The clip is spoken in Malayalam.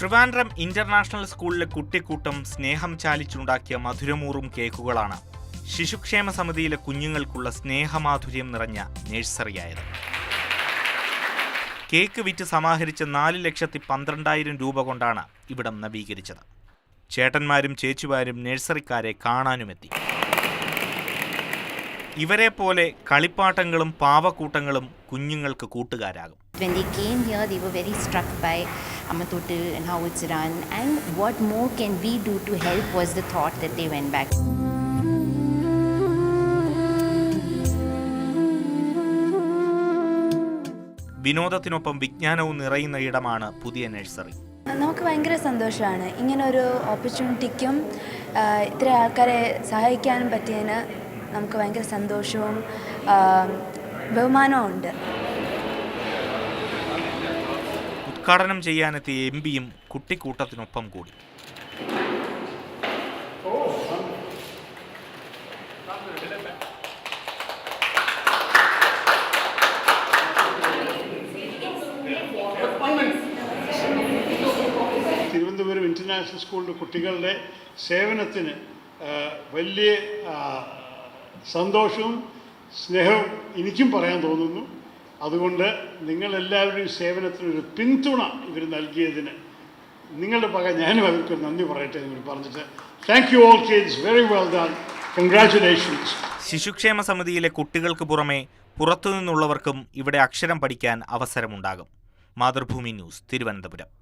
ട്രിവാൻഡ്രം ഇന്റർനാഷണൽ സ്കൂളിലെ കുട്ടിക്കൂട്ടം സ്നേഹം ചാലിച്ചുണ്ടാക്കിയ മധുരമൂറും കേക്കുകളാണ് ശിശുക്ഷേമ സമിതിയിലെ കുഞ്ഞുങ്ങൾക്കുള്ള സ്നേഹമാധുര്യം നിറഞ്ഞ നേഴ്സറിയായത്. കേക്ക് വിറ്റ് സമാഹരിച്ച നാല് ലക്ഷത്തി പന്ത്രണ്ടായിരം രൂപ കൊണ്ടാണ് ഇവിടം നവീകരിച്ചത്. ചേട്ടന്മാരും ചേച്ചിമാരും നഴ്സറിക്കാരെ കാണാനുമെത്തി. ഇവരെ പോലെ കളിപ്പാട്ടങ്ങളും പാവക്കൂട്ടങ്ങളും കുഞ്ഞുങ്ങൾക്ക് കൂട്ടുകാരാകും When they came here, they were very struck by Amatuttu and how it's run. And what more can we do to help was the thought that they went back. വിനോദത്തിനൊപ്പം വിജ്ഞാനവും നിറയുന്ന ഇടമാണ് പുതിയ നഴ്സറി നമുക്ക് ഭയങ്കര സന്തോഷമാണ് ഇങ്ങനെ ഒരു ഓപ്പർച്യൂണിറ്റിക്കും ഇത്ര ആൾക്കാരെ സഹായിക്കാനും പറ്റിയതിന് നമുക്ക് ഭയങ്കര സന്തോഷവും ബഹുമാനവും ഉണ്ട്. ഉദ്ഘാടനം ചെയ്യാനെത്തിയ എം പിയും കുട്ടിക്കൂട്ടത്തിനൊപ്പം കൂടി. തിരുവനന്തപുരം ഇന്റർനാഷണൽ സ്കൂളിലെ കുട്ടികളുടെ സേവനത്തിന് വലിയ സന്തോഷവും സ്നേഹവും എനിക്കും പറയാൻ തോന്നുന്നു. അതുകൊണ്ട് നിങ്ങളെല്ലാവരുടെയും സേവനത്തിനൊരു പിന്തുണ ഇവർ നൽകിയതിന് നിങ്ങളുടെ പക ഞാനും അവർക്ക് നന്ദി പറയട്ടെ എന്ന് പറഞ്ഞിട്ട് thank you all kids very well done congratulations ശിശുക്ഷേമ സമിതിയിലെ കുട്ടികൾക്ക് പുറമെ പുറത്തുനിന്നുള്ളവർക്കും ഇവിടെ അക്ഷരം പഠിക്കാൻ അവസരമുണ്ടാകും. മാതൃഭൂമി ന്യൂസ് തിരുവനന്തപുരം.